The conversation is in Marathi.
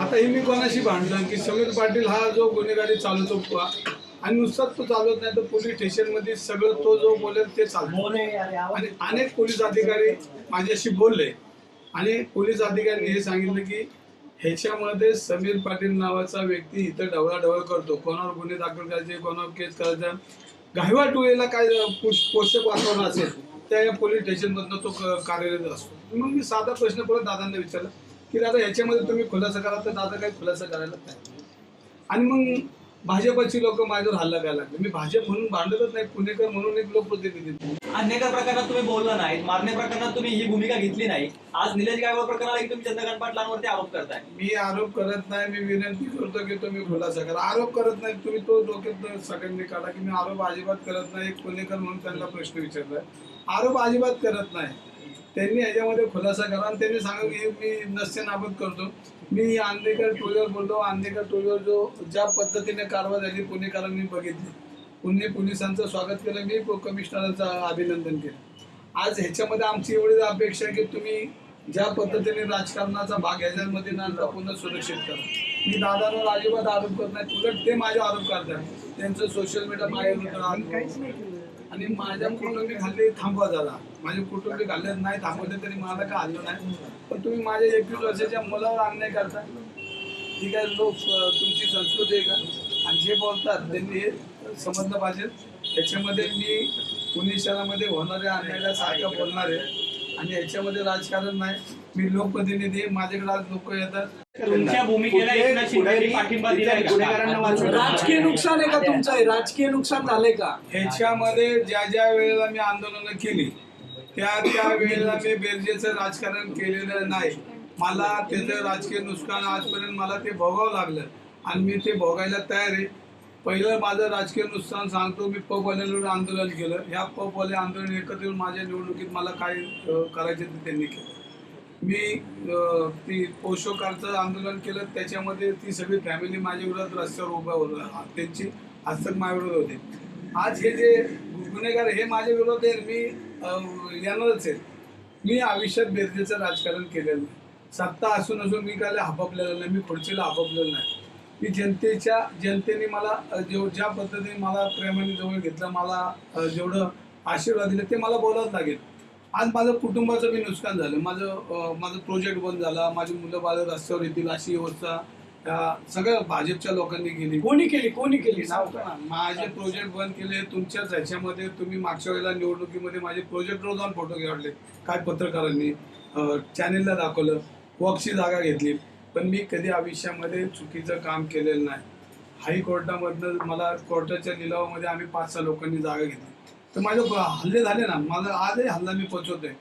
आता हे मी कोणाशी भांडलं की समीर पाटील हा जो गुन्हेगारी चालवतो आणि नुसताच तो चालवत नाही तर पोलीस स्टेशनमध्ये सगळं तो जो बोलेल ते चालतो. आणि अनेक पोलीस अधिकारी माझ्याशी बोलले. आणि पोलीस अधिकाऱ्यांनी हे सांगितलं की ह्याच्यामध्ये समीर पाटील नावाचा व्यक्ती इथं ढवळाढवळ करतो. कोणावर गुन्हे दाखल करायचे कोणावर केस करायचा. गायवा टोळीला काय पोष- पोषक वातावरण असेल त्या या पोलीस स्टेशनमधनं तो कार्यरत असतो. मग मी साधा प्रश्न परत दादांना विचारला की दादा ह्याच्यामध्ये तुम्ही खुलासा करा तर दादा काही खुलासा करायला नाही. आणि मग भाजपची लोक माझ्यावर हल्ला करायला लागले. मी भाजप म्हणून भांडतच नाही पुणेकर म्हणून एक लोकप्रतिनिधी अन्यकर प्रकरणात तुम्ही बोलला नाही मारणे प्रकरणात तुम्ही ही भूमिका घेतली नाही. आज निलेश गायकवाड प्रकरणाला तुम्ही चंद्रकांत पाटलांवरती आरोप करताय. मी आरोप करत नाही मी विनंती करतो की तुम्ही खुलासा करा. आरोप करत नाही तुम्ही तो डोक्यात सगळ्यांनी काढा की मी आरोप अजिबात करत नाही. एक पुणेकर म्हणून त्यांना प्रश्न विचारलाय. आरोप अजिबात करत नाही. त्यांनी याच्यामध्ये खुलासा करा आणि त्यांनी सांगा की मी नसते नाबद करतो. मी आंदेकर टोळीवर बोलतो आंदेकर टोळीवर जो ज्या पद्धतीने कारवाई झाली पुणेकरांनी बघितली. पुणे पोलिसांचं स्वागत केलं. मी कमिशनरांचं अभिनंदन केलं. आज ह्याच्यामध्ये आमची एवढी अपेक्षा आहे की तुम्ही ज्या पद्धतीने राजकारणाचा भाग ह्याच्यामध्ये ना पुन्हा सुरक्षित करा. मी दादांवर अजिबात आरोप करत नाही. उलट ते माझे आरोप करतात. त्यांचं सोशल मीडिया बाहेर आणि माझ्या कुटुंबी खाल्ले थांबवा जरा. माझे कुटुंबी खाल्ले नाही थांबवले तरी मला काय आलं नाही. पण तुम्ही माझ्या एकवीस वर्षाच्या मुलावर अन्याय करता? ठीक काय लोक तुमची संस्कृती आहे का? आणि जे बोलतात त्यांनी हे समजलं पाहिजे. त्याच्यामध्ये मी पुणे शहरामध्ये होणाऱ्या अन्यायाला सारखं बोलणार आहे. आणि याच्यामध्ये राजकारण नाही. मी लोकप्रतिनिधी आहे. माझ्याकडे आज लोक येतात तुमच्या भूमिकेला एकनाथ शिंदेनी पाठिंबा दिलाय का? राजकीय नुकसान आहे का तुमचं हे? राजकीय नुकसान झालंय का ह्याच्यामध्ये ज्या ज्या वेळेला मी आंदोलनं केली त्या त्या वेळेला मी बेरजेचं राजकारण केलेलं नाही मला त्याचं राजकीय नुकसान आजपर्यंत मला ते भोगावं लागलं आणि मी ते भोगायला तयार आहे पहिलं माझं राजकीय नुकसान सांगतो मी पबवाल्यांवर आंदोलन केलं ह्या पबवाले आंदोलन एकत्र येऊन माझ्या निवडणुकीत मला काय अं, करायचे ते त्यांनी केलं मी ती पोषकांचं आंदोलन केलं त्याच्यामध्ये ती सगळी फॅमिली माझ्या विरोधात रस्त्यावर उभा होता. त्यांची हस्तक माझ्या विरोधात होते. आज हे जे गुन्हेगार हे माझ्या विरोधात आहे मी येणारच आहे. मी आयुष्यात बेरजेचं राजकारण केलेलं नाही. सत्ता असून असून मी काय हापपलेलं नाही मी खुर्चीला हापपलेलं नाही. मी जनतेच्या जनतेने मला जेव ज्या पद्धतीने मला प्रेमाने जवळ घेतलं मला जेवढं आशीर्वाद दिले ते मला बोलावंच लागेल. आज माझं कुटुंबाचं बी नुकसान झालं. माझं माझं प्रोजेक्ट बंद झाला. माझी मुलं बाळ रस्त्यावर येतील अशी व्यवस्था त्या सगळ्या भाजपच्या लोकांनी केली. कोणी केली? कोणी केली? सांग सांगतो ना. माझे प्रोजेक्ट बंद केले. तुमच्याच ह्याच्यामध्ये तुम्ही मागच्या वेळेला निवडणुकीमध्ये माझे प्रोजेक्टवर जाऊन फोटो काढले. काय पत्रकारांनी चॅनेलला दाखवलं. वॉकची जागा घेतली. पण मी कधी आयुष्यामध्ये चुकीचं काम केलेलं नाही. हायकोर्टामधनं मला कोर्टाच्या लिलावामध्ये आम्ही पाच सहा लोकांनी जागा घेतली. तर माझे हल्ले झाले ना माझा आजही हल्ला मी पोचवतोय